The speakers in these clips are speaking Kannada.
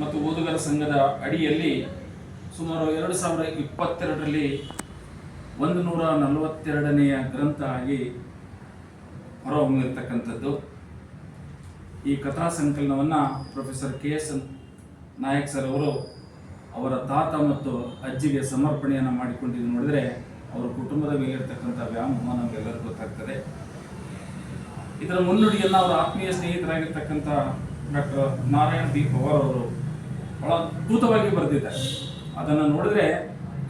ಮತ್ತು ಓದುಗರ ಸಂಘದ ಅಡಿಯಲ್ಲಿ ಸುಮಾರು ಎರಡು ಸಾವಿರ ಇಪ್ಪತ್ತೆರಡರಲ್ಲಿ ಒಂದು ನೂರ ನಲವತ್ತೆರಡನೆಯ ಗ್ರಂಥ ಆಗಿ ಹೊರಹೊಮ್ಮಿರ್ತಕ್ಕಂಥದ್ದು. ಈ ಕಥಾ ಸಂಕಲನವನ್ನು professor K S Nayak sir ಅವರು ಅವರ ತಾತ ಮತ್ತು ಅಜ್ಜಿಗೆ ಸಮರ್ಪಣೆಯನ್ನು ಮಾಡಿಕೊಂಡಿದ್ದು ನೋಡಿದರೆ ಅವರ ಕುಟುಂಬದ ಮೇಲಿರ್ತಕ್ಕಂಥ ವ್ಯಾಮೋಹ ನಮಗೆಲ್ಲರಿಗೂ ಗೊತ್ತಾಗ್ತದೆ. ಇದರ ಮುನ್ನುಡಿಯನ್ನು ಅವರ ಆತ್ಮೀಯ ಸ್ನೇಹಿತರಾಗಿರ್ತಕ್ಕಂಥ ಡಾಕ್ಟರ್ ನಾರಾಯಣ್ ಬಿ ಪವಾರ್ ಅವರು ಬಹಳ ಅದ್ಭುತವಾಗಿ ಬರೆದಿದ್ದಾರೆ. ಅದನ್ನು ನೋಡಿದ್ರೆ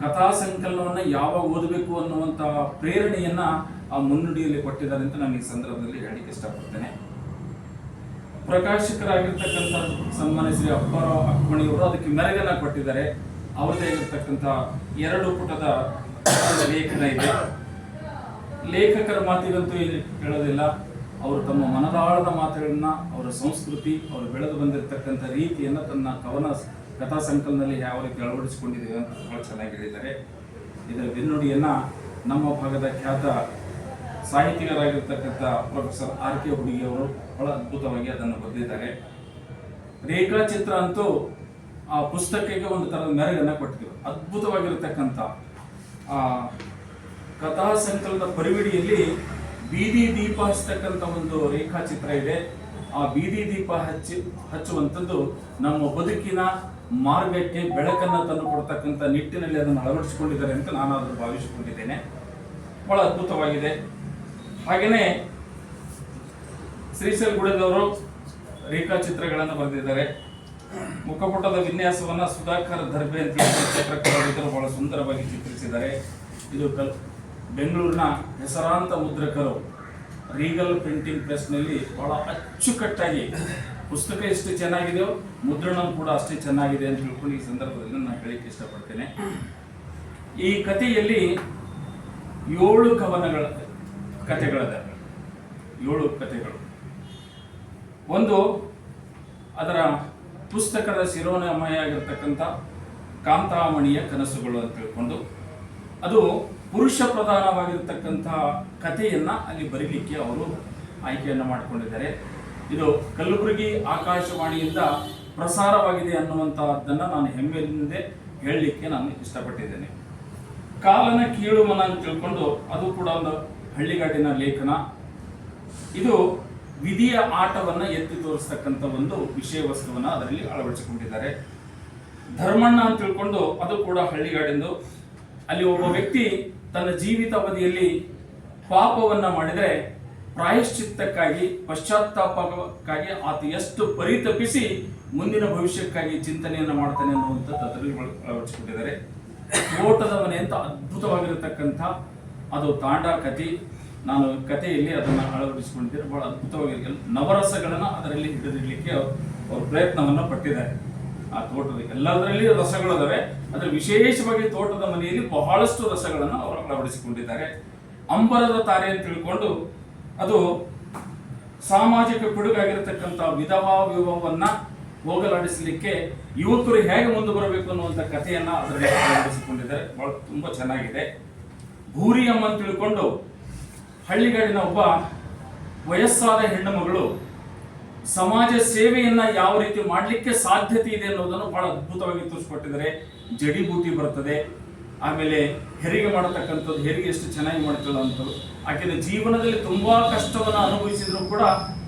ಕಥಾ ಸಂಕಲನವನ್ನು ಯಾವಾಗ ಓದಬೇಕು ಅನ್ನುವಂಥ ಪ್ರೇರಣೆಯನ್ನ ಆ ಮುನ್ನುಡಿಯಲ್ಲಿ ಕೊಟ್ಟಿದ್ದಾರೆ ಅಂತ ನಾನು ಈ ಸಂದರ್ಭದಲ್ಲಿ ಹೇಳಲಿಕ್ಕೆ ಇಷ್ಟಪಡ್ತೇನೆ. ಪ್ರಕಾಶಕರಾಗಿರ್ತಕ್ಕಂಥ ಸನ್ಮಾನ್ಯ ಶ್ರೀ ಅಪ್ಪಾರಾವ್ ಅಕ್ಮಣಿಯವರು ಅದಕ್ಕೆ ಮೆರಗನ್ನ ಕೊಟ್ಟಿದ್ದಾರೆ. ಅವರದೇ ಆಗಿರ್ತಕ್ಕಂಥ ಎರಡು ಪುಟದ ಲೇಖನ ಇದೆ. ಲೇಖಕರ ಮಾತಿಗಂತೂ ಹೇಳೋದಿಲ್ಲ. ಅವರು ತಮ್ಮ ಮನದಾಳದ ಮಾತುಗಳನ್ನ, ಅವರ ಸಂಸ್ಕೃತಿ, ಅವರು ಬೆಳೆದು ಬಂದಿರತಕ್ಕಂಥ ರೀತಿಯನ್ನು ತನ್ನ ಕವನ ಕಥಾ ಸಂಕಲನದಲ್ಲಿ ಯಾವ ರೀತಿ ಅಳವಡಿಸಿಕೊಂಡಿದ್ದೀವಿ ಅಂತ ಬಹಳ ಚೆನ್ನಾಗಿ ಹೇಳಿದ್ದಾರೆ. ಇದರ ಬೆನ್ನುಡಿಯನ್ನ ನಮ್ಮ ಭಾಗದ ಖ್ಯಾತ ಸಾಹಿತಿಗರಾಗಿರ್ತಕ್ಕಂಥ ಪ್ರೊಫೆಸರ್ ಆರ್ ಕೆ ಹುಡುಗಿ ಅವರು ಬಹಳ ಅದ್ಭುತವಾಗಿ ಅದನ್ನು ಬರೆದಿದ್ದಾರೆ. ರೇಖಾಚಿತ್ರ ಅಂತೂ ಆ ಪುಸ್ತಕಕ್ಕೆ ಒಂದು ಥರದ ಮೆರಗನ್ನು ಕೊಟ್ಟಿದ್ರು ಅದ್ಭುತವಾಗಿರತಕ್ಕಂಥ ಆ ಕಥಾ ಸಂಕಲನದ ಪರಿವಿಡಿಯಲ್ಲಿ ಬೀದಿ ದೀಪ ಹಚ್ಚತಕ್ಕಂಥ ಒಂದು ರೇಖಾಚಿತ್ರ ಇದೆ. ಆ ಬೀದಿ ದೀಪ ಹಚ್ಚಿ, ಹಚ್ಚುವಂಥದ್ದು ನಮ್ಮ ಬದುಕಿನ ಮಾರ್ಗಕ್ಕೆ ಬೆಳಕನ್ನು ತಂದು ಕೊಡ್ತಕ್ಕಂಥ ನಿಟ್ಟಿನಲ್ಲಿ ಅದನ್ನು ಅಳವಡಿಸಿಕೊಂಡಿದ್ದಾರೆ ಅಂತ ನಾನು ಅದನ್ನು ಭಾವಿಸಿಕೊಂಡಿದ್ದೇನೆ. ಬಹಳ ಅದ್ಭುತವಾಗಿದೆ. ಹಾಗೆಯೇ ಶ್ರೀಶೈಲ್ ಗುಡದವರು ರೇಖಾಚಿತ್ರಗಳನ್ನು ಬರೆದಿದ್ದಾರೆ. ಮುಖಪುಟದ ವಿನ್ಯಾಸವನ್ನ ಸುಧಾಕರ್ ದರ್ಬೆ ಅಂತ ಚಿತ್ರಕಲಾವಿದರು ಬಹಳ ಸುಂದರವಾಗಿ ಚಿತ್ರಿಸಿದ್ದಾರೆ. ಇದು ಕಲ್ ಬೆಂಗಳೂರಿನ ಹೆಸರಾಂತ ಮುದ್ರಕರು ರೀಗಲ್ ಪ್ರಿಂಟಿಂಗ್ ಪ್ರೆಸ್ನಲ್ಲಿ ಬಹಳ ಅಚ್ಚುಕಟ್ಟಾಗಿ ಪುಸ್ತಕ ಎಷ್ಟು ಚೆನ್ನಾಗಿದೆಯೋ ಮುದ್ರಣ ಕೂಡ ಅಷ್ಟೇ ಚೆನ್ನಾಗಿದೆ ಅಂತ ತಿಳ್ಕೊಂಡು ಈ ಸಂದರ್ಭದಲ್ಲಿ ನಾನು ಹೇಳಕ್ಕೆ ಇಷ್ಟಪಡ್ತೇನೆ. ಈ ಕಥೆಯಲ್ಲಿ ಏಳು ಕವನಗಳ ಕಥೆಗಳದ, ಏಳು ಕಥೆಗಳು. ಒಂದು ಅದರ ಪುಸ್ತಕದ ಶಿರೋನಾಮಯ ಆಗಿರ್ತಕ್ಕಂಥ ಕಾಂತಾಮಣಿಯ ಕನಸುಗಳು ಅಂತ ತಿಳ್ಕೊಂಡು, ಅದು ಪುರುಷ ಪ್ರಧಾನವಾಗಿರ್ತಕ್ಕಂಥ ಕಥೆಯನ್ನು ಅಲ್ಲಿ ಬರೀಲಿಕ್ಕೆ ಅವರು ಆಯ್ಕೆಯನ್ನು ಮಾಡಿಕೊಂಡಿದ್ದಾರೆ. ಇದು ಕಲಬುರಗಿ ಆಕಾಶವಾಣಿಯಿಂದ ಪ್ರಸಾರವಾಗಿದೆ ಅನ್ನುವಂತಹದ್ದನ್ನ ನಾನು ಹೆಮ್ಮೆಯಿಂದ ಹೇಳಲಿಕ್ಕೆ ನಾನು ಇಷ್ಟಪಟ್ಟಿದ್ದೇನೆ. ಕಾಲನ ಕೀಳುಮನ ಅಂತ ತಿಳ್ಕೊಂಡು ಅದು ಕೂಡ ಒಂದು ಹಳ್ಳಿಗಾಡಿನ ಲೇಖನ. ಇದು ವಿಧಿಯ ಆಟವನ್ನು ಎತ್ತಿ ತೋರಿಸ್ತಕ್ಕಂಥ ಒಂದು ವಿಷಯ ವಸ್ತುವನ್ನು ಅದರಲ್ಲಿ ಅಳವಡಿಸಿಕೊಂಡಿದ್ದಾರೆ. ಧರ್ಮಣ್ಣ ಅಂತ ತಿಳ್ಕೊಂಡು ಅದು ಕೂಡ ಹಳ್ಳಿಗಾಡಿಂದು. ಅಲ್ಲಿ ಒಬ್ಬ ವ್ಯಕ್ತಿ ತನ್ನ ಜೀವಿತಾವಧಿಯಲ್ಲಿ ಪಾಪವನ್ನ ಮಾಡಿದರೆ ಪ್ರಾಯಶ್ಚಿತ್ತಕ್ಕಾಗಿ, ಪಶ್ಚಾತ್ತಾಪಕ್ಕಾಗಿ ಆತ ಎಷ್ಟು ಪರಿತಪಿಸಿ ಮುಂದಿನ ಭವಿಷ್ಯಕ್ಕಾಗಿ ಚಿಂತನೆಯನ್ನು ಮಾಡ್ತಾನೆ ಅನ್ನುವಂಥದ್ದು ಅದರಲ್ಲಿ ಅಳವಡಿಸಿಕೊಂಡಿದ್ದಾರೆ. ಓಟದ ಮನೆ ಅಂತ ಅದ್ಭುತವಾಗಿರತಕ್ಕಂಥ, ಅದು ತಾಂಡ ಕಥೆ. ನಾನು ಕಥೆಯಲ್ಲಿ ಅದನ್ನು ಅಳವಡಿಸಿಕೊಂಡಿದ್ದರೆ ಬಹಳ ಅದ್ಭುತವಾಗಿ ನವರಸಗಳನ್ನು ಅದರಲ್ಲಿ ಹಿಡಿದಿಡಲಿಕ್ಕೆ ಅವರು ಪ್ರಯತ್ನವನ್ನು ಪಟ್ಟಿದ್ದಾರೆ. ಆ ತೋಟದ ಎಲ್ಲದರಲ್ಲಿ ರಸಗಳಿದಾವೆ. ಅಂದ್ರೆ ವಿಶೇಷವಾಗಿ ತೋಟದ ಮನೆಯಲ್ಲಿ ಬಹಳಷ್ಟು ರಸಗಳನ್ನು ಅವರು ಅಳವಡಿಸಿಕೊಂಡಿದ್ದಾರೆ. ಅಂಬರದ ತಾರೆ ಅಂತ ತಿಳ್ಕೊಂಡು ಅದು ಸಾಮಾಜಿಕ ಪಿಡುಗಾಗಿರತಕ್ಕಂಥ ವಿಧವಾ ವಿವಾಹವನ್ನ ಹೋಗಲಾಡಿಸಲಿಕ್ಕೆ ಯುವಕರು ಹೇಗೆ ಮುಂದೆ ಬರಬೇಕು ಅನ್ನುವಂಥ ಕಥೆಯನ್ನ ಅದರಲ್ಲಿ ಅಳವಡಿಸಿಕೊಂಡಿದ್ದಾರೆ. ಬಹಳ ತುಂಬಾ ಚೆನ್ನಾಗಿದೆ. ಭೂರಿ ಅಮ್ಮ ಅಂತ ತಿಳ್ಕೊಂಡು ಹಳ್ಳಿಗಾಡಿನ ಒಬ್ಬ ವಯಸ್ಸಾದ ಹೆಣ್ಣು ಮಗಳು ಸಮಾಜ ಸೇವೆಯನ್ನ ಯಾವ ರೀತಿ ಮಾಡಲಿಕ್ಕೆ ಸಾಧ್ಯತೆ ಇದೆ ಅನ್ನೋದನ್ನು ಬಹಳ ಅದ್ಭುತವಾಗಿ ತೋರಿಸ್ಕೊಟ್ಟಿದ್ದಾರೆ. ಜಡಿಬೂಟಿ ಬರ್ತದೆ. ಆಮೇಲೆ ಹೆರಿಗೆ ಮಾಡತಕ್ಕಂಥದ್ದು, ಹೆರಿಗೆ ಎಷ್ಟು ಚೆನ್ನಾಗಿ ಮಾಡ್ತಾಳೆ ಅಂತ ಆಕೆಯ ಜೀವನದಲ್ಲಿ ತುಂಬಾ ಕಷ್ಟವನ್ನು ಅನುಭವಿಸಿದ್ರು ಕೂಡ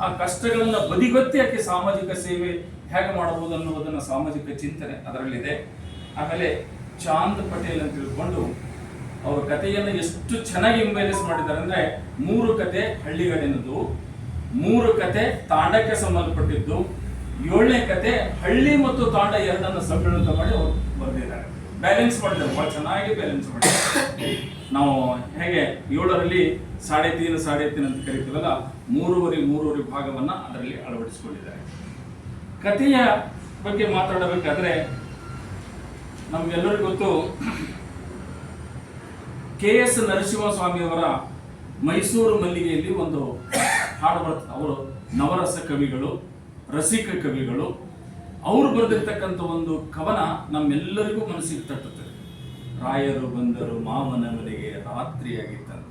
ಆ ಕಷ್ಟಗಳನ್ನ ಬದಿಗೊತ್ತಿ ಆಕೆ ಸಾಮಾಜಿಕ ಸೇವೆ ಹೇಗೆ ಮಾಡಬಹುದು ಅನ್ನೋದನ್ನ ಸಾಮಾಜಿಕ ಚಿಂತನೆ ಅದರಲ್ಲಿದೆ. ಆಮೇಲೆ ಚಾಂದ್ ಪಟೇಲ್ ಅಂತ ತಿಳ್ಕೊಂಡು ಅವ್ರ ಕಥೆಯನ್ನು ಎಷ್ಟು ಚೆನ್ನಾಗಿ ಇಂಬೈಲೆಸ್ ಮಾಡಿದ್ದಾರೆ ಅಂದ್ರೆ ಮೂರು ಕತೆ ಹಳ್ಳಿಗಾಡಿನದು ಮೂರು ಕತೆ ತಾಂಡಕ್ಕೆ ಸಂಬಂಧಪಟ್ಟಿದ್ದು, ಏಳನೇ ಕತೆ ಹಳ್ಳಿ ಮತ್ತು ತಾಂಡ ಎರಡನ್ನು ಸಮ್ಮಿಳಿತ ಮಾಡಿ ಅವರು ಬರೆದಿದ್ದಾರೆ ಬ್ಯಾಲೆನ್ಸ್ ಮಾಡಿದ್ದಾರೆ ಬಹಳ ಚೆನ್ನಾಗಿ ಬ್ಯಾಲೆನ್ಸ್ ಮಾಡಿದ್ದಾರೆ. ನಾವು ಹೇಗೆ ಏಳರಲ್ಲಿ ಸಾಡೆ ತೀನ್ ಸಾಡೆ ತೀನ್ ಅಂತ ಕರಿತೀವಲ್ಲ, ಮೂರುವರೆ ಮೂರುವರೆ ಭಾಗವನ್ನ ಅದರಲ್ಲಿ ಅಳವಡಿಸಿಕೊಂಡಿದ್ದಾರೆ. ಕಥೆಯ ಬಗ್ಗೆ ಮಾತಾಡಬೇಕಾದ್ರೆ ನಮ್ಗೆಲ್ಲರಿಗೂ ಗೊತ್ತು, ಕೆ ಎಸ್ ನರಸಿಂಹಸ್ವಾಮಿಯವರ ಮೈಸೂರು ಮಲ್ಲಿಗೆಯಲ್ಲಿ ಒಂದು ಹಾಡು ಬರ್ತದೆ. ಅವರು ನವರಸ ಕವಿಗಳು, ರಸಿಕ ಕವಿಗಳು. ಅವರು ಬರೆದಿರ್ತಕ್ಕಂಥ ಒಂದು ಕವನ ನಮ್ಮೆಲ್ಲರಿಗೂ ಮನಸ್ಸಿಗೆ ತಟ್ಟುತ್ತದೆ ರಾಯರು ಬಂದರು ಮಾವನ ಮನೆಗೆ ರಾತ್ರಿಯಾಗಿತ್ತಂತ.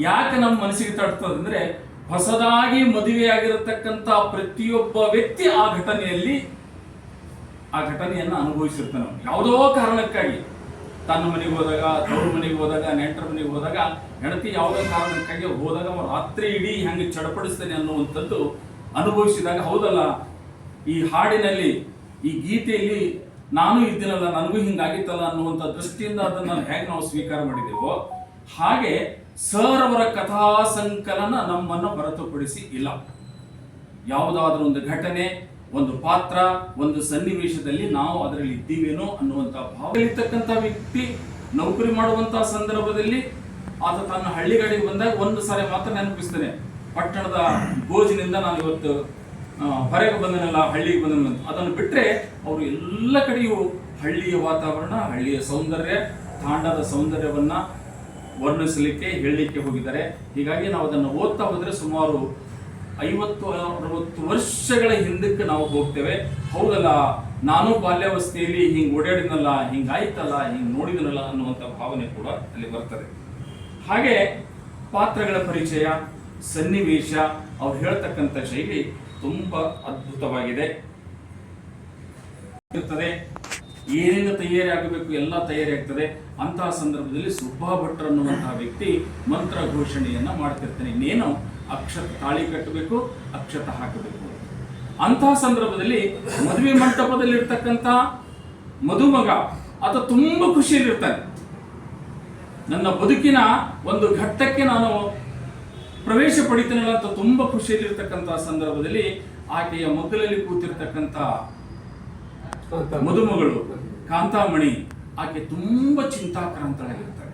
ಯಾಕೆ ನಮ್ಮ ಮನಸ್ಸಿಗೆ ತಟ್ಟುತ್ತದೆ ಹೊಸದಾಗಿ ಮದುವೆಯಾಗಿರತಕ್ಕಂಥ ಪ್ರತಿಯೊಬ್ಬ ವ್ಯಕ್ತಿ ಆ ಘಟನೆಯಲ್ಲಿ ಆ ಘಟನೆಯನ್ನು ಅನುಭವಿಸಿರ್ತಾನೆ. ಯಾವುದೋ ಕಾರಣಕ್ಕಾಗಿ. ತನ್ನ ಮನೆಗೆ ಹೋದಾಗ, ತವ್ರ ಮನೆಗೆ ಹೋದಾಗ, ನೆಂಟರ ಮನೆಗೆ ಹೋದಾಗ, ಹೆಂಡತಿ ಯಾವುದೇ ಕಾರಣಕ್ಕಾಗಿ ಹೋದಾಗ ಅವ್ರು ರಾತ್ರಿ ಇಡೀ ಹೆಂಗೆ ಚಡಪಡಿಸ್ತಾನೆ ಅನ್ನುವಂಥದ್ದು ಅನುಭವಿಸಿದಾಗ ಹೌದಲ್ಲ? ಈ ಹಾಡಿನಲ್ಲಿ, ಈ ಗೀತೆಯಲ್ಲಿ ನಾನು ಇದ್ದೀನಲ್ಲ ನನಗೂ ಹಿಂಗಾಗಿತ್ತಲ್ಲ ಅನ್ನುವಂಥ ದೃಷ್ಟಿಯಿಂದ ಅದನ್ನು ಹೇಗೆ ನಾವು ಸ್ವೀಕಾರ ಮಾಡಿದೆವೋ, ಹಾಗೆ ಸರ್ ಅವರ ಕಥಾ ಸಂಕಲನ ನಮ್ಮನ್ನು ಹೊರತುಪಡಿಸಿ ಇಲ್ಲ. ಯಾವುದಾದ್ರೂ ಒಂದು ಘಟನೆ ಒಂದು ಪಾತ್ರ, ಒಂದು ಸನ್ನಿವೇಶದಲ್ಲಿ ನಾವು ಅದರಲ್ಲಿ ಇದ್ದೀವೇನೋ ಅನ್ನುವಂಥ ಇರ್ತಕ್ಕಂಥ ವ್ಯಕ್ತಿ ನೌಕರಿ ಮಾಡುವಂತಹ ಸಂದರ್ಭದಲ್ಲಿ ಆತ ತನ್ನ ಹಳ್ಳಿಗಳಿಗೆ ಬಂದಾಗ ಒಂದು ಸಾರಿ ಮಾತ್ರ ನೆನಪಿಸ್ತಾನೆ ಪಟ್ಟಣದ ಗೋಜಿನಿಂದ ನಾನು ಇವತ್ತು ಹೊರಗೆ ಬಂದನಲ್ಲ, ಹಳ್ಳಿಗೆ ಬಂದನಲ್ಲ. ಅದನ್ನು ಬಿಟ್ಟರೆ ಅವರು ಎಲ್ಲ ಕಡೆಯೂ ಹಳ್ಳಿಯ ವಾತಾವರಣ, ಹಳ್ಳಿಯ ಸೌಂದರ್ಯ, ತಾಂಡದ ಸೌಂದರ್ಯವನ್ನ ವರ್ಣಿಸಲಿಕ್ಕೆ, ಹೇಳಲಿಕ್ಕೆ ಹೋಗಿದ್ದಾರೆ ಹೀಗಾಗಿ ನಾವು ಅದನ್ನು ಓದ್ತಾ ಹೋದ್ರೆ ಸುಮಾರು ಐವತ್ತು ಅರವತ್ತು ವರ್ಷಗಳ ಹಿಂದಕ್ಕೆ ನಾವು ಹೋಗ್ತೇವೆ. ಹೌದಲ್ಲ? ನಾನು ಬಾಲ್ಯಾವಸ್ಥೆಯಲ್ಲಿ ಹಿಂಗ್ ಓಡಾಡಿದ್ನಲ್ಲ ಹಿಂಗಾಯ್ತಲ್ಲ ಹಿಂಗೆ ನೋಡಿದನಲ್ಲ ಅನ್ನುವಂಥ ಭಾವನೆ ಕೂಡ ಅಲ್ಲಿ ಬರ್ತದೆ. ಹಾಗೆ ಪಾತ್ರಗಳ ಪರಿಚಯ, ಸನ್ನಿವೇಶ, ಅವ್ರು ಹೇಳ್ತಕ್ಕಂಥ ಶೈಲಿ ತುಂಬಾ ಅದ್ಭುತವಾಗಿದೆ. ಇರ್ತದೆ ಏನೇನು ತಯಾರಿ ಆಗಬೇಕು, ಎಲ್ಲ ತಯಾರಿ ಆಗ್ತದೆ. ಅಂತಹ ಸಂದರ್ಭದಲ್ಲಿ ಸುಬ್ಬಾ ಭಟ್ರು ಅನ್ನುವಂತಹ ವ್ಯಕ್ತಿ ಮಂತ್ರ ಘೋಷಣೆಯನ್ನ ಮಾಡ್ತಿರ್ತಾನೆ. ಇನ್ನೇನು? ಅಕ್ಷತ ತಾಳಿ ಕಟ್ಟಬೇಕು, ಅಕ್ಷತ ಹಾಕಬೇಕು. ಅಂತಹ ಸಂದರ್ಭದಲ್ಲಿ ಮದುವೆ ಮಂಟಪದಲ್ಲಿ ಇರ್ತಕ್ಕಂಥ ಮದುಮಗ ಆತ ತುಂಬ ಖುಷಿಯಲ್ಲಿರ್ತಾನೆ. ನನ್ನ ಬದುಕಿನ ಒಂದು ಘಟ್ಟಕ್ಕೆ ನಾನು ಪ್ರವೇಶ ಪಡಿತೇನಲ್ಲ ಅಂತ ತುಂಬ ಖುಷಿಯಲ್ಲಿರ್ತಕ್ಕಂಥ ಸಂದರ್ಭದಲ್ಲಿ ಆಕೆಯ ಮಗ್ಗಲಲ್ಲಿ ಕೂತಿರ್ತಕ್ಕಂಥ ಮದುಮಗಳು ಕಾಂತಾಮಣಿ ಆಕೆ ತುಂಬಾ ಚಿಂತಾಕ್ರಾಂತಳಾಗಿರ್ತಾಳೆ.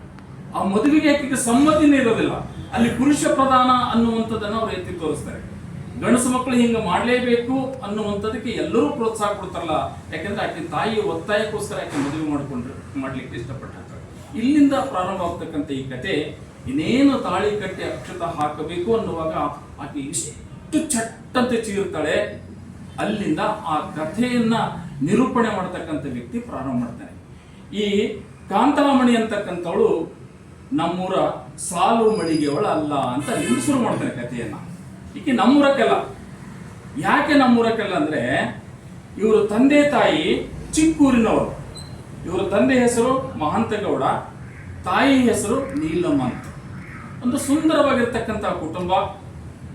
ಆ ಮದುವೆಗೆ ಆಕೆಗೆ ಸಮ್ಮತಿನೇ ಇರೋದಿಲ್ಲ. ಅಲ್ಲಿ ಪುರುಷ ಪ್ರಧಾನ ಅನ್ನುವಂಥದ್ದನ್ನು ಅವ್ರು ಎತ್ತಿ ತೋರಿಸ್ತಾರೆ. ಗಂಡಸು ಮಕ್ಕಳು ಹಿಂಗೆ ಮಾಡಲೇಬೇಕು ಅನ್ನುವಂಥದಕ್ಕೆ ಎಲ್ಲರೂ ಪ್ರೋತ್ಸಾಹ ಕೊಡ್ತಾರಲ್ಲ. ಯಾಕೆಂದ್ರೆ ಆಕೆ ತಾಯಿಯ ಒತ್ತಾಯಕ್ಕೋಸ್ಕರ ಆಕೆ ಮದುವೆ ಮಾಡಿಕೊಂಡ್ರೆ, ಮಾಡ್ಲಿಕ್ಕೆ ಇಷ್ಟಪಟ್ಟಿರ್ತಾರೆ ಇಲ್ಲಿಂದ ಪ್ರಾರಂಭ ಆಗ್ತಕ್ಕಂಥ ಈ ಕತೆ ಇನ್ನೇನು ತಾಳಿ ಕಟ್ಟಿ ಅಕ್ಷತ ಹಾಕಬೇಕು ಅನ್ನುವಾಗ ಆಕೆ ಇಷ್ಟು ಚಟ್ಟಂತೆ ಚೀರ್ತಾಳೆ. ಅಲ್ಲಿಂದ ಆ ಕಥೆಯನ್ನ ನಿರೂಪಣೆ ಮಾಡತಕ್ಕಂಥ ವ್ಯಕ್ತಿ ಪ್ರಾರಂಭ ಮಾಡ್ತಾನೆ. ಈ ಕಾಂತರಾಮಣಿ ಅಂತಕ್ಕಂಥವಳು ನಮ್ಮೂರ ಸಾಲು ಮಳಿಗೆಯವಳ ಅಲ್ಲ ಅಂತ ನಿಮ್ಗೆ ಶುರು ಮಾಡ್ತಾನೆ ಕಥೆಯನ್ನ. ಈಕೆ ನಮ್ಮೂರಕ್ಕೆಲ್ಲ. ಯಾಕೆ ನಮ್ಮೂರಕ್ಕೆಲ್ಲ ಅಂದ್ರೆ, ಇವರು ತಂದೆ ತಾಯಿ ಚಿಕ್ಕೂರಿನವರು. ಇವರ ತಂದೆ ಹೆಸರು ಮಹಂತಗೌಡ, ತಾಯಿ ಹೆಸರು ನೀಲಮ್ಮ ಅಂತ. ಒಂದು ಸುಂದರವಾಗಿರ್ತಕ್ಕಂಥ ಕುಟುಂಬ,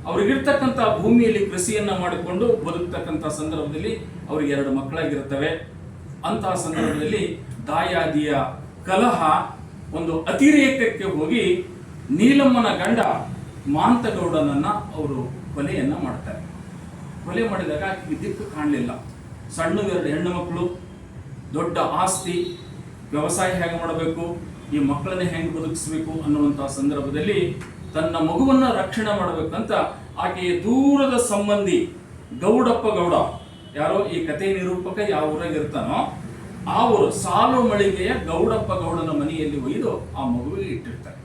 ಅವ್ರಿಗಿರ್ತಕ್ಕಂಥ ಭೂಮಿಯಲ್ಲಿ ಕೃಷಿಯನ್ನ ಮಾಡಿಕೊಂಡು ಬದುಕ್ತಕ್ಕಂಥ ಸಂದರ್ಭದಲ್ಲಿ ಅವ್ರಿಗೆ ಎರಡು ಮಕ್ಕಳಾಗಿರ್ತವೆ ಅಂತಹ ಸಂದರ್ಭದಲ್ಲಿ ದಾಯಾದಿಯ ಕಲಹ ಒಂದು ಅತಿರೇಕಕ್ಕೆ ಹೋಗಿ ನೀಲಮ್ಮನ ಗಂಡ ಮಾಂತಗೌಡನನ್ನ ಅವರು ಕೊಲೆಯನ್ನ ಮಾಡ್ತಾರೆ. ಕೊಲೆ ಮಾಡಿದಾಗ ಆಕೆಗೆ ದಿಕ್ಕು ಕಾಣಲಿಲ್ಲ. ಸಣ್ಣ ಎರಡು ಹೆಣ್ಣು ಮಕ್ಕಳು, ದೊಡ್ಡ ಆಸ್ತಿ, ವ್ಯವಸಾಯ ಹೇಗೆ ಮಾಡಬೇಕು, ಈ ಮಕ್ಕಳನ್ನ ಹೆಂಗೆ ಬದುಕಿಸ್ಬೇಕು ಅನ್ನುವಂಥ ಸಂದರ್ಭದಲ್ಲಿ ತನ್ನ ಮಗುವನ್ನ ರಕ್ಷಣೆ ಮಾಡಬೇಕಂತ ಆಕೆಯ ದೂರದ ಸಂಬಂಧಿ ಗೌಡಪ್ಪ ಗೌಡ, ಯಾರೋ ಈ ಕಥೆ ನಿರೂಪಕ ಯಾವ ಊರಾಗ ಊರು ಸಾಲು ಮಳಿಗೆಯ ಗೌಡಪ್ಪ ಗೌಡನ ಮನೆಯಲ್ಲಿ ಒಯ್ದು ಆ ಮಗುವಿಗೆ ಇಟ್ಟಿರ್ತಾರೆ.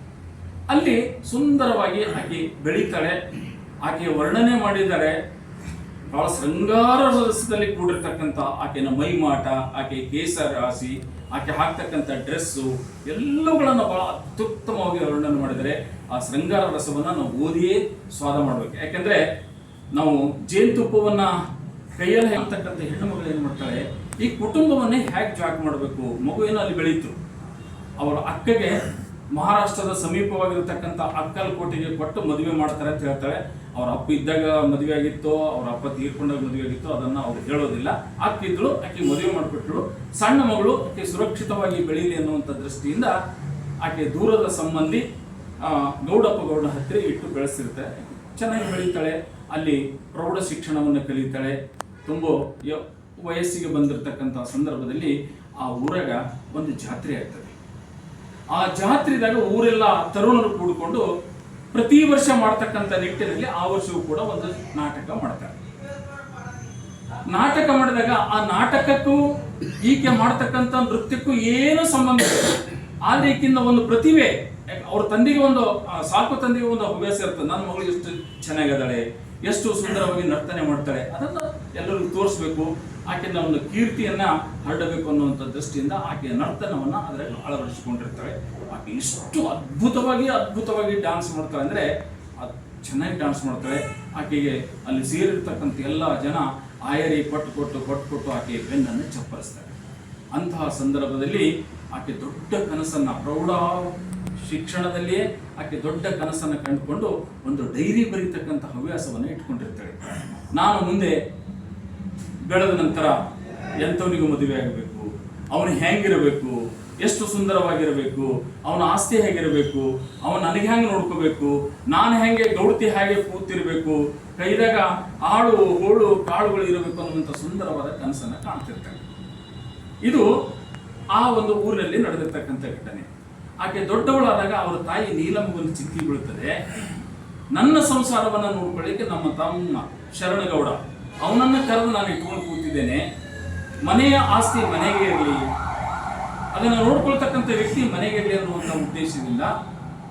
ಅಲ್ಲಿ ಸುಂದರವಾಗಿ ಆಕೆ ಬೆಳೀತಾಳೆ, ಆಕೆ ವರ್ಣನೆ ಮಾಡಿದ್ದಾರೆ ಬಹಳ ಶೃಂಗಾರ ರಸದಲ್ಲಿ ಕೂಡಿರ್ತಕ್ಕಂಥ ಆಕೆನ ಮೈಮಾಟ, ಆಕೆ ಕೇಸರ ರಾಶಿ ಆಕೆ ಹಾಕ್ತಕ್ಕಂಥ ಡ್ರೆಸ್ಸು, ಎಲ್ಲವುಗಳನ್ನು ಬಹಳ ಅತ್ಯುತ್ತಮವಾಗಿ ವರ್ಣನೆ ಮಾಡಿದರೆ ಆ ಶೃಂಗಾರ ರಸವನ್ನು ನಾವು ಓದಿಯೇ ಸ್ವಾದ ಮಾಡಬೇಕು. ಯಾಕೆಂದ್ರೆ ನಾವು ಜೇನುತುಪ್ಪವನ್ನ ಕೈಯಲ್ಲಿ ಹೇಳ್ತಕ್ಕಂಥ ಹೆಣ್ಣು ಮಗಳು ಏನು ಮಾಡ್ತಾಳೆ, ಈ ಕುಟುಂಬವನ್ನೇ ಹ್ಯಾಕ್ ಜಾಕ್ ಮಾಡಬೇಕು. ಮಗು ಏನೋ ಅಲ್ಲಿ ಬೆಳೀತು. ಅವರ ಅಕ್ಕಗೆ ಮಹಾರಾಷ್ಟ್ರದ ಸಮೀಪವಾಗಿರ್ತಕ್ಕಂಥ ಅಕ್ಕಲಕೋಟೆಗೆ ಕೊಟ್ಟು ಮದುವೆ ಮಾಡ್ತಾರೆ ಅಂತ ಹೇಳ್ತಾಳೆ. ಅವ್ರ ಅಪ್ಪ ಇದ್ದಾಗ ಮದುವೆ ಆಗಿತ್ತು, ಅವ್ರ ಅಪ್ಪ ತೀರ್ಕೊಂಡಾಗ ಮದುವೆ ಆಗಿತ್ತು, ಅದನ್ನ ಅವ್ರು ಹೇಳೋದಿಲ್ಲ. ಅಕ್ಕಿದ್ಳು ಆಕೆ ಮದುವೆ ಮಾಡಿಬಿಟ್ರು ಸಣ್ಣ ಮಗಳು ಆಕೆ ಸುರಕ್ಷಿತವಾಗಿ ಬೆಳೀಲಿ ಅನ್ನುವಂಥ ದೃಷ್ಟಿಯಿಂದ ಆಕೆ ದೂರದ ಸಂಬಂಧಿ ಗೌಡಪ್ಪ ಗೌಡ ಹತ್ತಿರ ಇಟ್ಟು ಬೆಳೆಸಿರ್ತಾರೆ ಚೆನ್ನಾಗಿ ಬೆಳೀತಾಳೆ. ಅಲ್ಲಿ ಪ್ರೌಢ ಶಿಕ್ಷಣವನ್ನು ಕಲಿತಾಳೆ. ತುಂಬ ವಯಸ್ಸಿಗೆ ಬಂದಿರತಕ್ಕಂಥ ಸಂದರ್ಭದಲ್ಲಿ ಆ ಊರಾಗ ಒಂದು ಜಾತ್ರೆ ಆಗ್ತದೆ. ಆ ಜಾತ್ರೆದಾಗ ಊರೆಲ್ಲ ತರುಣರು ಕೂಡಿಕೊಂಡು ಪ್ರತಿ ವರ್ಷ ಮಾಡ್ತಕ್ಕಂಥ ನಿಟ್ಟಿನಲ್ಲಿ ಆ ವರ್ಷವೂ ಕೂಡ ಒಂದು ನಾಟಕ ಮಾಡ್ತಾರೆ. ನಾಟಕ ಮಾಡಿದಾಗ ಆ ನಾಟಕಕ್ಕೂ ಈಕೆ ಮಾಡ್ತಕ್ಕಂಥ ನೃತ್ಯಕ್ಕೂ ಏನು ಸಂಬಂಧ. ಆದ್ರೆ ಈಕಿಂದ ಒಂದು ಪ್ರತಿಭೆ ಅವ್ರ ತಂದೆಗೆ ಒಂದು ಸಾಕು ತಂದೆಗೆ ಒಂದು ಹವ್ಯಾಸ ಇರ್ತದೆ ನನ್ನ ಮಗಳು ಎಷ್ಟು ಚೆನ್ನಾಗಿದ್ದಾಳೆ ಎಷ್ಟು ಸುಂದರವಾಗಿ ನರ್ತನೆ ಮಾಡ್ತಾಳೆ, ಅದನ್ನು ಎಲ್ಲರಿಗೂ ತೋರಿಸ್ಬೇಕು. ಆಕೆನ ಒಂದು ಕೀರ್ತಿಯನ್ನ ಹರಡಬೇಕು ಅನ್ನುವಂಥ ದೃಷ್ಟಿಯಿಂದ ಆಕೆಯ ನರ್ತನವನ್ನು ಅದರಲ್ಲಿ ಅಳವಡಿಸಿಕೊಂಡಿರ್ತಾಳೆ. ಆಕೆ ಇಷ್ಟು ಅದ್ಭುತವಾಗಿ ಅದ್ಭುತವಾಗಿ ಡ್ಯಾನ್ಸ್ ಮಾಡ್ತಾಳೆ ಅಂದರೆ ಅದು ಚೆನ್ನಾಗಿ ಡ್ಯಾನ್ಸ್ ಮಾಡ್ತಾಳೆ. ಆಕೆಗೆ ಅಲ್ಲಿ ಸೇರಿರ್ತಕ್ಕಂಥ ಎಲ್ಲ ಜನ ಆಯರಿ ಪಟ್ಟು ಕೊಟ್ಟು ಪಟ್ಟು ಕೊಟ್ಟು ಆಕೆಯ ಬೆನ್ನನ್ನು ಚಪ್ಪರಿಸ್ತಾರೆ. ಅಂತಹ ಸಂದರ್ಭದಲ್ಲಿ ಆಕೆ ದೊಡ್ಡ ಕನಸನ್ನು ಪ್ರೌಢ ಶಿಕ್ಷಣದಲ್ಲಿಯೇ ಆಕೆ ದೊಡ್ಡ ಕನಸನ್ನು ಕಂಡುಕೊಂಡು ಒಂದು ಡೈರಿ ಬರೀತಕ್ಕಂಥ ಹವ್ಯಾಸವನ್ನು ಇಟ್ಕೊಂಡಿರ್ತಾಳೆ. ನಾನು ಮುಂದೆ ಬೆಳೆದ ನಂತರ ಎಂಥವನಿಗೂ ಮದುವೆ ಆಗಬೇಕು, ಅವನು ಹೇಗಿರಬೇಕು ಎಷ್ಟು ಸುಂದರವಾಗಿರಬೇಕು, ಅವನ ಆಸ್ತಿ ಹೇಗಿರಬೇಕು, ಅವನು ನನಗೆ ಹೆಂಗೆ ನೋಡ್ಕೋಬೇಕು, ನಾನು ಹೆಂಗೆ ಗೌಡತಿ ಹೇಗೆ ಕೂತಿರಬೇಕು, ಕೈದಾಗ ಆಳು, ಹೋಳು, ಕಾಳುಗಳು ಇರಬೇಕು ಅನ್ನುವಂಥ ಸುಂದರವಾದ ಕನಸನ್ನು ಕಾಣ್ತಿರ್ತಾನೆ ಇದು ಆ ಒಂದು ಊರಿನಲ್ಲಿ ನಡೆದಿರ್ತಕ್ಕಂಥ ಘಟನೆ. ಆಕೆ ದೊಡ್ಡವಳಾದಾಗ ಅವರ ತಾಯಿ ನೀಲಮ್ಮಗೊಂದು ಚಿಕ್ಕಿ ಬೀಳುತ್ತದೆ ನನ್ನ ಸಂಸಾರವನ್ನ ನೋಡ್ಕೊಳ್ಳಿಕ್ಕೆ ನಮ್ಮ ತಮ್ಮ ಶರಣಗೌಡ, ಅವನನ್ನ ಕರೆದು ನಾನು ಇಟ್ಕೊಂಡು ಕೂತಿದ್ದೇನೆ. ಮನೆಯ ಆಸ್ತಿ ಮನೆಗೆ ಇರಲಿ. ಅದನ್ನು ನೋಡ್ಕೊಳ್ತಕ್ಕಂಥ ವ್ಯಕ್ತಿ ಮನೆಗೆ ಇರಲಿ ಅನ್ನುವಂಥ ಉದ್ದೇಶದಿಂದ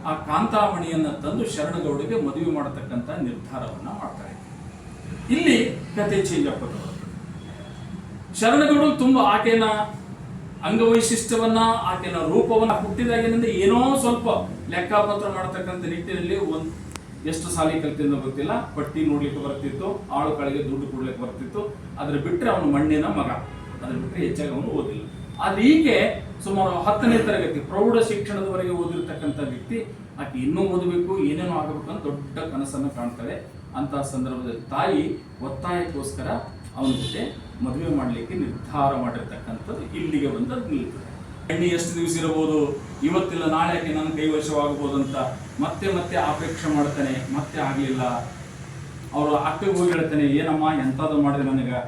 ಆ ಕಾಂತಾಮಣಿಯನ್ನು ತಂದು ಶರಣಗೌಡಿಗೆ ಮದುವೆ ಮಾಡತಕ್ಕಂಥ ನಿರ್ಧಾರವನ್ನ ಮಾಡ್ತಾರೆ ಇಲ್ಲಿ ಕತೆ ಚೇಂಜ್ ಆಗ್ಬೋದು ಶರಣಗೌಡರು ತುಂಬ ಆಕೆನ ಅಂಗವೈಶಿಷ್ಟ್ಯವನ್ನ ಆಕೆನ ರೂಪವನ್ನ ಹುಟ್ಟಿದಾಗಿನಿಂದ ಏನೋ ಸ್ವಲ್ಪ ಲೆಕ್ಕಾಪತ್ರ ಮಾಡತಕ್ಕಂಥ ನಿಟ್ಟಿನಲ್ಲಿ ಒಂದು ಎಷ್ಟು ಸಾಲಿ ಕಲ್ತಿಂದ ಗೊತ್ತಿಲ್ಲ. ಪಟ್ಟಿ ನೋಡ್ಲಿಕ್ಕೆ ಬರ್ತಿತ್ತು, ಆಳು ಕಳೆಗೆ ದುಡ್ಡು ಕೊಡ್ಲಿಕ್ಕೆ ಬರ್ತಿತ್ತು. ಅದ್ರ ಬಿಟ್ಟರೆ ಅವನು ಮಣ್ಣಿನ ಮಗ. ಅದ್ರ ಬಿಟ್ಟರೆ ಹೆಚ್ಚಾಗಿ ಅವನು ಓದಿಲ್ಲ. ಆದ್ರೆ ಈಕೆ ಸುಮಾರು ಹತ್ತನೇ ತರಗತಿ ಪ್ರೌಢ ಶಿಕ್ಷಣದವರೆಗೆ ಓದಿರ್ತಕ್ಕಂಥ ವ್ಯಕ್ತಿ. ಆಕೆ ಇನ್ನೂ ಓದಬೇಕು, ಏನೇನೋ ಆಗಬೇಕು ಅಂತ ದೊಡ್ಡ ಕನಸನ್ನು ಕಾಣ್ತಾಳೆ. ಅಂತ ಸಂದರ್ಭದಲ್ಲಿ ತಾಯಿ ಒತ್ತಾಯಕ್ಕೋಸ್ಕರ ಅವನ ಜೊತೆ ಮದುವೆ ಮಾಡಲಿಕ್ಕೆ ನಿರ್ಧಾರ ಮಾಡಿರ್ತಕ್ಕಂಥದ್ದು ಇಲ್ಲಿಗೆ ಬಂದದ್ದು ನಿಲ್ತದೆ ಹೆಣ್ಣು ಎಷ್ಟು ದಿವಸ ಇರಬಹುದು ಇವತ್ತಿಲ್ಲ ನಾಳೆ ನನ್ನ ಕೈವಶವಾಗಬಹುದು ಅಂತ ಮತ್ತೆ ಮತ್ತೆ ಅಪೇಕ್ಷೆ ಮಾಡ್ತಾನೆ, ಮತ್ತೆ ಆಗಲಿಲ್ಲ. ಅವರು ಅಕ್ಕಗೆ ಹೋಗಿ ಹೇಳ್ತಾನೆ, ಏನಮ್ಮ ಎಂಥದ್ದು ಮಾಡಿದೆ ನನಗೆ.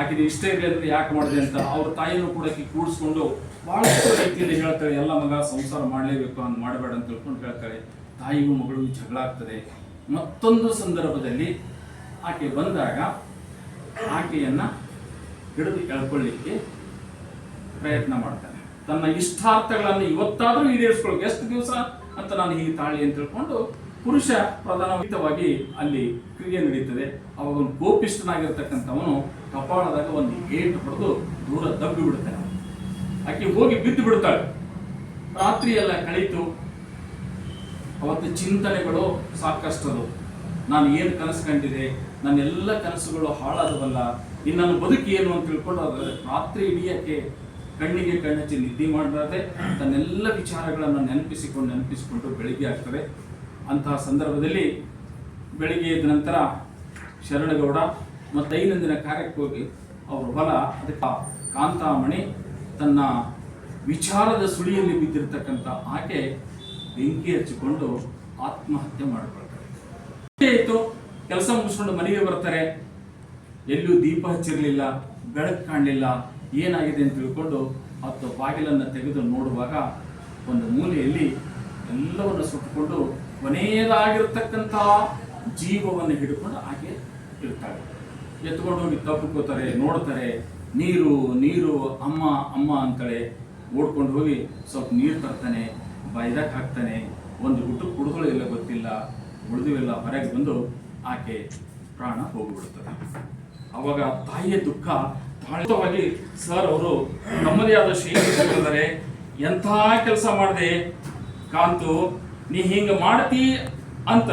ಆಕೆಗೆ ಇಷ್ಟ ಇರಲಿ ಯಾಕೆ ಮಾಡಿದೆ ಅಂತ ಅವ್ರ ತಾಯಿನೂ ಕೂಡ ಕೂಡಿಸ್ಕೊಂಡು ಭಾಳಷ್ಟು ರೀತಿಯಲ್ಲಿ ಹೇಳ್ತಾಳೆ ಎಲ್ಲ ಮಗ ಸಂಸಾರ ಮಾಡಲೇಬೇಕು ಅಂತ ಮಾಡಬೇಡ ಅಂತ ತಿಳ್ಕೊಂಡು ಹೇಳ್ತಾಳೆ ತಾಯಿಗೂ ಮಗಳಿಗೂ ಜಗಳ ಆಗ್ತದೆ. ಮತ್ತೊಂದು ಸಂದರ್ಭದಲ್ಲಿ ಆಕೆ ಬಂದಾಗ ಆಕೆಯನ್ನ ಹಿಡಿದು ಎಳ್ಕೊಳ್ಳಿಕ್ಕೆ ಪ್ರಯತ್ನ ಮಾಡ್ತಾನೆ. ತನ್ನ ಇಷ್ಟಾರ್ಥಗಳನ್ನು ಇವತ್ತಾದರೂ ಈಡೇರಿಸ್ಕೊಳ್ಳೋಕೆ ಎಷ್ಟು ದಿವಸ ಅಂತ ನಾನು ಹೀಗೆ ತಾಳಿ ಅಂತ ತಿಳ್ಕೊಂಡು ಪುರುಷ ಪ್ರಧಾನವಾಗಿ ಅಲ್ಲಿ ಕ್ರಿಯೆ ನಡೀತದೆ. ಅವಾಗ ಒಂದು ಕೋಪಿಷ್ಠನಾಗಿರ್ತಕ್ಕಂಥವನು ಕಪಾಳದಾಗ ಒಂದು ಏಟು ಹೊಡೆದು ದೂರ ದಬ್ಬಿ ಬಿಡ್ತಾನೆ. ಆಕೆ ಹೋಗಿ ಬಿದ್ದು ಬಿಡ್ತಾಳೆ. ರಾತ್ರಿಯೆಲ್ಲ ಕಳೀತು. ಅವತ್ತು ಚಿಂತನೆಗಳು ಸಾಕಷ್ಟದು. ನಾನು ಏನು ಕನಸು ಕಂಡಿದೆ? ನನ್ನ ಎಲ್ಲ ಕನಸುಗಳು ಹಾಳಾದವಲ್ಲ ಇನ್ನು ಬದುಕು ಏನು ಅಂತ ತಿಳ್ಕೊಂಡು ಅದ್ರ ರಾತ್ರಿ ಇಡಿಯಕ್ಕೆ ಕಣ್ಣಿಗೆ ಕಣ್ಣಚ್ಚಿ ನಿದ್ದೆ ಮಾಡಬಾರ್ದೆ, ತನ್ನೆಲ್ಲ ವಿಚಾರಗಳನ್ನು ನೆನಪಿಸಿಕೊಂಡು ನೆನಪಿಸಿಕೊಂಡು ಬೆಳಿಗ್ಗೆ ಆಗ್ತದೆ. ಅಂತಹ ಸಂದರ್ಭದಲ್ಲಿ ಬೆಳಿಗ್ಗೆ ಎದ್ದ ನಂತರ ಶರಣಗೌಡ ಮತ್ತು ದೈನಂದಿನ ಕಾರ್ಯಕ್ಕೆ ಹೋಗಿ ಅವರ ಹೊಲ, ಅದಕ್ಕೆ ಕಾಂತಾಮಣಿ ತನ್ನ ವಿಚಾರದ ಸುಳಿಯಲ್ಲಿ ಬಿದ್ದಿರತಕ್ಕಂಥ ಆಕೆ ಬೆಂಕಿ ಹಚ್ಚಿಕೊಂಡು ಆತ್ಮಹತ್ಯೆ ಮಾಡಿಕೊಳ್ತಾರೆ ಆಯಿತು ಕೆಲಸ ಮುಗಿಸ್ಕೊಂಡು ಮನೆಗೆ ಬರ್ತಾರೆ. ಎಲ್ಲೂ ದೀಪ ಹಚ್ಚಿರಲಿಲ್ಲ, ಬೆಳಕು ಕಾಣಲಿಲ್ಲ, ಏನಾಗಿದೆ ಅಂತ ತಿಳ್ಕೊಂಡು ಹತ್ತು ಬಾಗಿಲನ್ನು ತೆಗೆದು ನೋಡುವಾಗ ಒಂದು ಮೂಲೆಯಲ್ಲಿ ಎಲ್ಲವನ್ನು ಸುಟ್ಟುಕೊಂಡು ಕೊನೆಯದಾಗಿರ್ತಕ್ಕಂಥ ಜೀವವನ್ನು ಹಿಡ್ಕೊಂಡು ಹಾಗೆ ಇರ್ತಾಳೆ. ಎತ್ಕೊಂಡು ಹೋಗಿ ತಪ್ಪುಕೋತಾರೆ ನೋಡ್ತಾರೆ, ನೀರು ನೀರು, ಅಮ್ಮ ಅಮ್ಮ ಅಂತಾಳೆ. ಓಡ್ಕೊಂಡು ಹೋಗಿ ಸ್ವಲ್ಪ ನೀರು ತರ್ತಾನೆ ಬೈದಕ್ಕೆ ಹಾಕ್ತಾನೆ. ಒಂದು ಗುಟ್ಟು ಕುಡುಗಳು ಎಲ್ಲ ಗೊತ್ತಿಲ್ಲ, ಉಳಿದುವೆಲ್ಲ ಹೊರಗೆ ಬಂದು ಆಕೆ ಪ್ರಾಣ ಹೋಗಿಬಿಡುತ್ತದೆ. ಅವಾಗ ತಾಯಿಯ ದುಃಖ ತಾಳಿತವಾಗಿ ಸರ್ ಅವರು ನಮ್ಮದೇ ಆದ ಶೈಲಿ ಹೇಳಿದ್ದಾರೆ ಎಂಥ ಕೆಲಸ ಮಾಡಿದೆ? ಕಾಂತು, ನೀ ಹಿಂಗೆ ಮಾಡ್ತಿ ಅಂತ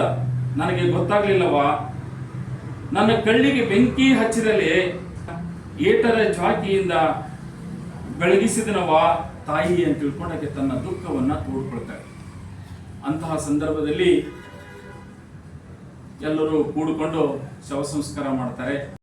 ನನಗೆ ಗೊತ್ತಾಗ್ಲಿಲ್ಲವಾ ನನ್ನ ಕಳ್ಳಿಗೆ ಬೆಂಕಿ ಹಚ್ಚಿದಲ್ಲಿ ಏಟರ ಜ್ವಾಕಿಯಿಂದ ಬೆಳಗಿಸಿದನವಾ ತಾಯಿ ಅಂತ ತಿಳ್ಕೊಂಡಕ್ಕೆ ತನ್ನ ದುಃಖವನ್ನ ತೋಡ್ಕೊಳ್ತಾಳೆ. ಅಂತಹ ಸಂದರ್ಭದಲ್ಲಿ ಎಲ್ಲರೂ ಕೂಡಿಕೊಂಡು ಶವ ಸಂಸ್ಕಾರ ಮಾಡ್ತಾರೆ.